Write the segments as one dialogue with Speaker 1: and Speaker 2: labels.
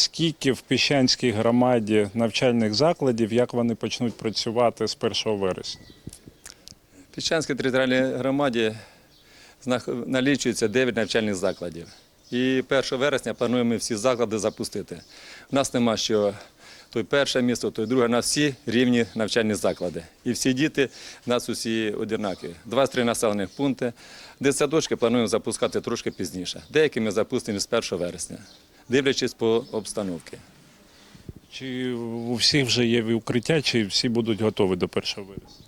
Speaker 1: Скільки в Піщанській громаді навчальних закладів, як вони почнуть працювати з 1 вересня?
Speaker 2: В Піщанській територіальній громаді налічується 9 навчальних закладів. І 1 вересня плануємо всі заклади запустити. У нас нема що той перше місто, той друге, у нас всі рівні навчальні заклади. І всі діти у нас усі однакові. 23 населених пункти. Дитсадочки плануємо запускати трошки пізніше. Деякі ми запустимо з 1 вересня, дивлячись по обстановці.
Speaker 1: Чи у всіх вже є укриття, чи всі будуть готові до 1 вересня?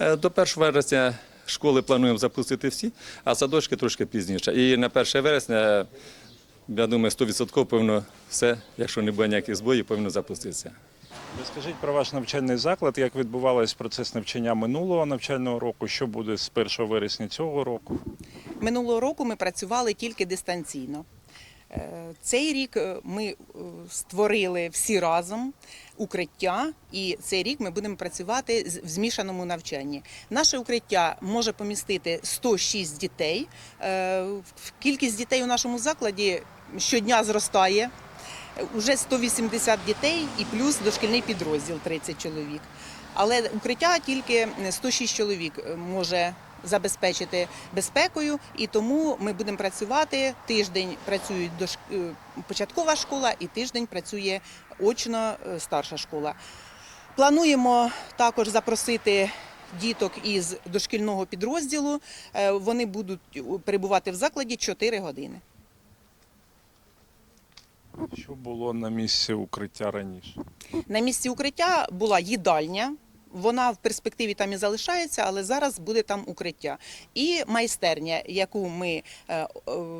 Speaker 2: Е, До 1 вересня школи плануємо запустити всі, а садочки трошки пізніше. І на 1 вересня, я думаю, 100% повинно все, якщо не буде ніяких збоїв, повинно запуститися.
Speaker 1: Розкажіть про ваш навчальний заклад, як відбувався процес навчання минулого навчального року, що буде з 1 вересня цього року?
Speaker 3: Минулого року ми працювали тільки дистанційно. Е, Цей рік е, ми е, створили всі разом укриття, і цей рік ми будемо працювати в змішаному навчанні. Наше укриття може помістити 106 дітей. Кількість дітей у нашому закладі щодня зростає. Уже 180 дітей і плюс дошкільний підрозділ 30 чоловік. Але укриття тільки 106 чоловік може забезпечити безпекою, і тому ми будемо працювати. Тиждень працюють е, початкова школа, і тиждень працює очно е, старша школа. Плануємо також запросити. Діток із дошкільного підрозділу Е, вони будуть перебувати в закладі 4 години.
Speaker 1: Що було на місці укриття раніше?
Speaker 3: На місці укриття була їдальня. Вона в перспективі там і залишається, але зараз буде там укриття. І майстерня, яку ми е,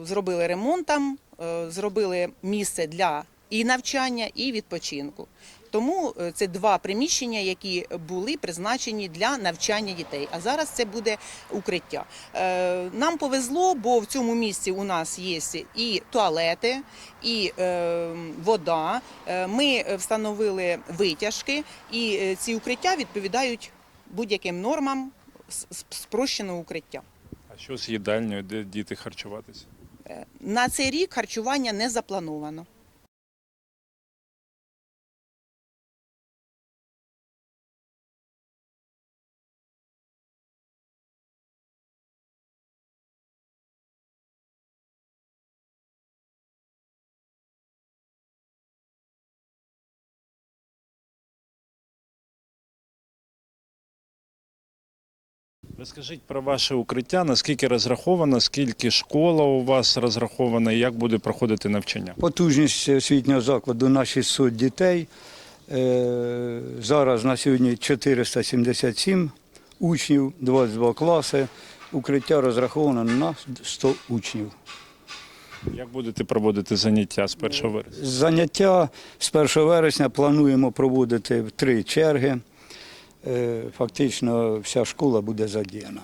Speaker 3: зробили ремонтом, е, зробили місце для і навчання, і відпочинку. Тому е, це два приміщення, які були призначені для навчання дітей. А зараз це буде укриття. Е, Нам повезло, бо в цьому місці у нас є і туалети, і е, вода. Ми встановили витяжки, і ці укриття відповідають будь-яким нормам спрощеного укриття.
Speaker 1: А що з їдальнею, де діти харчуватися?
Speaker 3: На цей рік харчування не заплановано.
Speaker 1: Розкажіть про ваше укриття, наскільки розраховано, скільки школа у вас розрахована і як буде проходити навчання?
Speaker 4: Потужність освітнього закладу на 600 дітей. Е, Зараз на сьогодні 477 учнів, 22 класи. Укриття розраховано на 100 учнів.
Speaker 1: Як будете проводити заняття з 1 вересня?
Speaker 4: Заняття з 1 вересня плануємо проводити в три черги. Е, Фактично вся школа буде задіяна.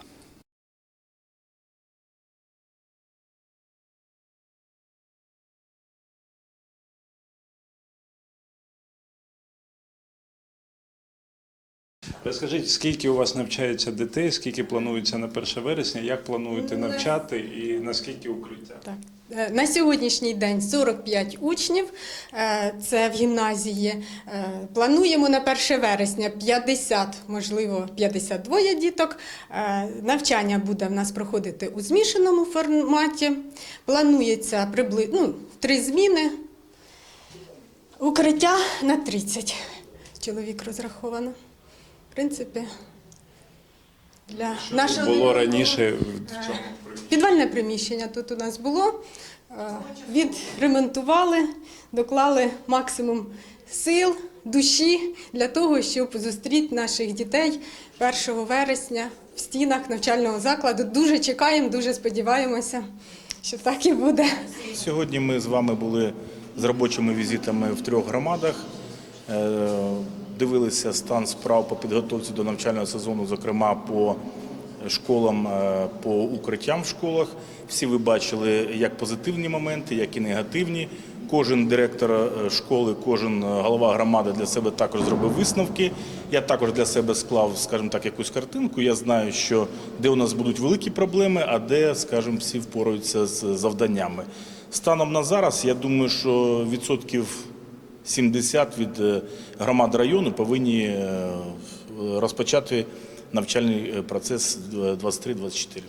Speaker 1: Розкажіть, скільки у вас навчається дітей, скільки планується на 1 вересня, як плануєте навчати і наскільки укриття?
Speaker 5: Так. Е, На сьогоднішній день 45 учнів, е, це в гімназії. Е, Плануємо на 1 вересня 50, можливо, 52 діток. Навчання буде в нас проходити у змішаному форматі. Планується приблизно ну, три зміни. Укриття на 30 чоловік розраховано. В принципі, для нашого
Speaker 1: Було раніше в
Speaker 5: Підвальне приміщення тут у нас було. Е, Відремонтували, доклали максимум сил, душі для того, щоб зустріти наших дітей 1 вересня в стінах навчального закладу. Дуже чекаємо, дуже сподіваємося, що так і буде.
Speaker 6: Сьогодні ми з вами були з робочими візитами в трьох громадах. Дивилися стан справ по підготовці до навчального сезону, зокрема по школам, е, по укриттям в школах. Всі ви бачили як позитивні моменти, як і негативні. Кожен директор е, школи, кожен е, голова громади для себе також зробив висновки. Я також для себе склав, скажімо так, якусь картинку. Я знаю, що де у нас будуть великі проблеми, а де, скажімо, всі впораються з завданнями. Станом на зараз, я думаю, що відсотків 70 від е, громад району повинні е, розпочати навчальний е, процес 23-24.